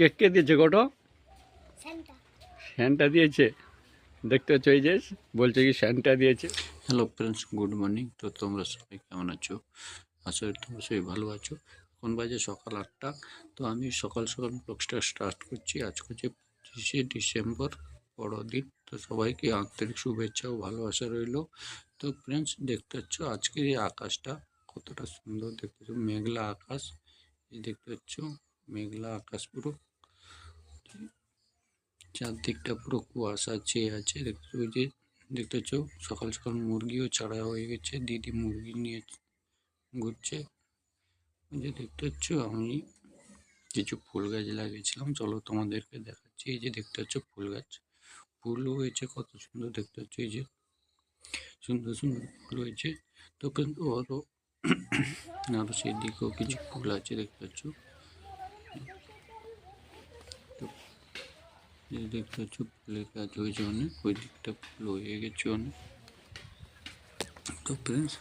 Cake কে দিয়েছে গোটো? Santa. দিয়েছে। দেখতে হচ্ছে এই যে বলছে কি স্যান্টা দিয়েছে। হ্যালো ফ্রেন্ডস গুড মর্নিং তো তোমরা সবাই কেমন আছো? আশা করি তোমরা সবাই ভালো আছো। এখন বাজে সকাল আটটা। তো আমি সকাল সকাল ব্লগসটা স্টার্ট করছি। আজ হচ্ছে পঁচিশে ডিসেম্বর বড়দিন। তো সবাইকে আন্তরিক শুভেচ্ছা ও ভালোবাসা রইল। তো ফ্রেন্ডস দেখতে পাচ্ছ আজকের এই আকাশটা কতটা সুন্দর। দেখতে পাচ্ছ মেঘলা আকাশ। এই দেখতে পাচ্ছ মেঘলা আকাশ পুরো। চারদিকটা পুরো কুয়াশা চেয়ে আছে। দেখতে ওই যে, দেখতে পাচ্ছ সকাল সকাল মুরগিও ছাড়া হয়ে গেছে। দিদি মুরগি নিয়ে ঘুরছে। ওই যে দেখতে পাচ্ছ আমি কিছু ফুল গাছ লাগিয়েছিলাম। চলো তোমাদেরকে দেখাচ্ছি। এই যে দেখতে পাচ্ছ ফুল গাছ। ফুলও হয়েছে কত সুন্দর, দেখতে পাচ্ছ এই যে সুন্দর সুন্দর ফুল হয়েছে। তো কিন্তু আরও আরও সেই দিকেও কিছু ফুল আছে, দেখতে পাচ্ছ। এই দেখতে পাচ্ছ ফুলের গাছ হয়েছে অনেক ওই দিকটা ফুল হয়ে গেছে অনেক। তো ফ্রেন্ডস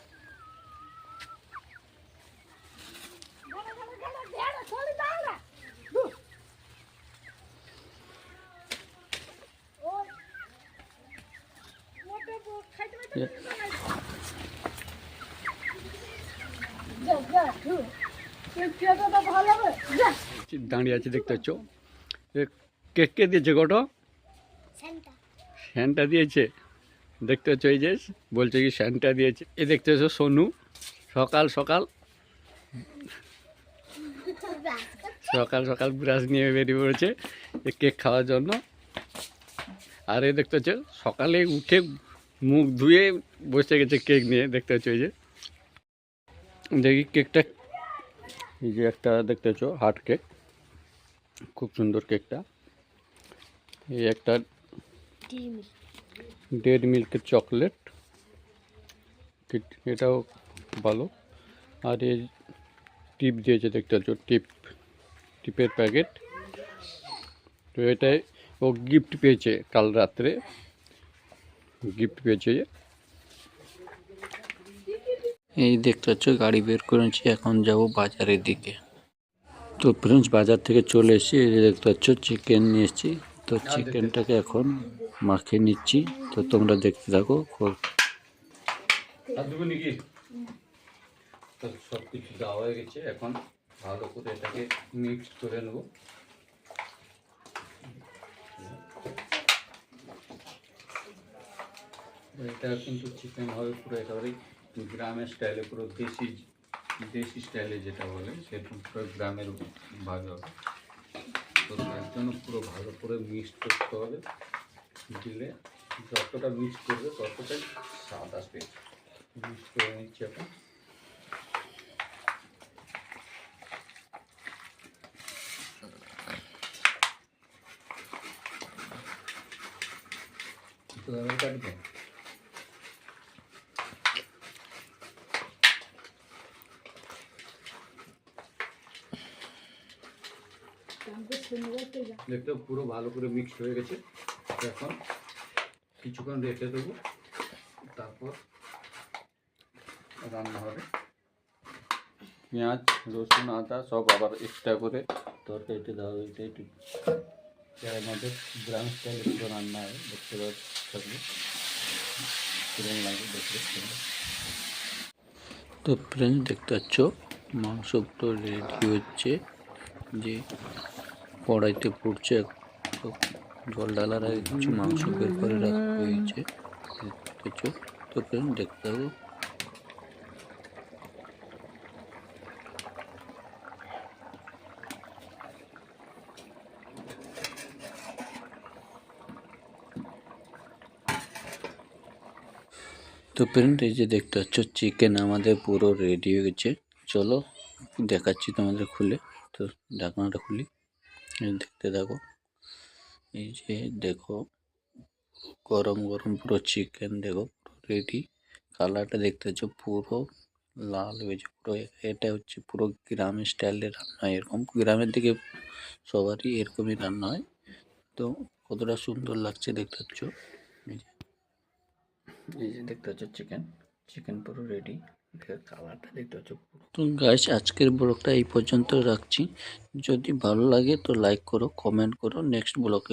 দাঁড়িয়ে আছে দেখতে পাচ্ছ। কেক কে দিয়েছে গোটো স্যান্টা। দিয়েছে। দেখতে হচ্ছে এই যে বলছে কি স্যান্টা দিয়েছে। এ দেখতে হচ্ছে সোনু সকাল সকাল। সকাল সকাল ব্রাশ নিয়ে বেরিয়ে পড়েছে এ কেক খাওয়ার জন্য। আর এ দেখতে হচ্ছে সকালে উঠে মুখ ধুয়ে বসে গেছে কেক নিয়ে দেখতে হচ্ছে ওই যে। দেখি কেকটা। এই যে একটা দেখতে হচ্ছে হার্ট কেক। খুব সুন্দর কেকটা। এই একটা ডিম ডেড মিল্কের চকলেট এট- এটাও ভালো আর এই টিপ দিয়েছে দেখতে পাচ্ছ টিপ টিপের প্যাকেট তো এটাই ও গিফট পেয়েছে কাল রাত্রে গিফট পেয়েছে এই দেখতে পাচ্ছ গাড়ি বের করেছি এখন যাব বাজারের দিকে। তো ফ্রেন্ডস বাজার থেকে চলে এসেছি এই যে দেখতে পাচ্ছ চিকেন নিয়ে এসেছি। তো চিকেনটাকে এখন মাখিয়ে নিচ্ছি। তো তোমরা দেখতে থাকো খুব- সব কিছু দেওয়া হয়ে গেছে। এখন ভালো করে এটাকে মিক্স করে নেব। এটা কিন্তু চিকেন হবে পুরো একেবারে গ্রামের স্টাইলে পুরো দেশি দেশি স্টাইলে যেটা বলে সেরকম পুরো গ্রামের ভাগ হবে। তার জন্য পুরো ভালো করে মিক্স করতে হবে। দিলে যতটা মিক্স করবে ততটাই স্বাদ আসবে। মিক্স করে নিচ্ছি এখন। তো দেখতে পুরো ভালো করে মিক্স হয়ে গেছে। এখন কিছুক্ষণ রেখে দেবো। তারপর রান্না হবে। পেঁয়াজ, রসুন, আদা সব আবার এক্সট্রা করে তরকারিতে দেওয়া হবে একটু মধ্যে গ্রাম স্টাইলে পুরো রান্না হয়, দেখতে পাচ্ছি কীরকম লাগে দেখতে তো ফ্রেন্ডস দেখতে পাচ্ছ মাংস পুরো রেডি হচ্ছে। যে কড়াইতে তো জল ডালার আগে কিছু মাংস বের করে রাখা হয়েছে। পাচ্ছ তো ফ্রেন্ড দেখতে থাকো তো ফ্রেন্ড এই যে দেখতে পাচ্ছ চিকেন আমাদের পুরো রেডি হয়ে গেছে। চলো, দেখাচ্ছি তোমাদের খুলে। তো ঢাকনাটা খুলি। দেখতে থাকো এই যে দেখো, গরম গরম পুরো চিকেন দেখো রেডি কালারটা দেখতে পাচ্ছ পুরো লাল হয়েছে পুরো এটা হচ্ছে পুরো গ্রামের স্টাইলের রান্না হয় এরকম গ্রামের দিকে সবারই এরকমই রান্না হয়। তো কতটা সুন্দর লাগছে দেখতে পাচ্ছ? এই যে এই যে দেখতে পাচ্ছ চিকেন চিকেন পুরো রেডি তো গাইস আজকের ব্লগটা এই পর্যন্ত রাখছি। যদি ভালো লাগে তো লাইক করো কমেন্ট করো। নেক্সট ব্লগে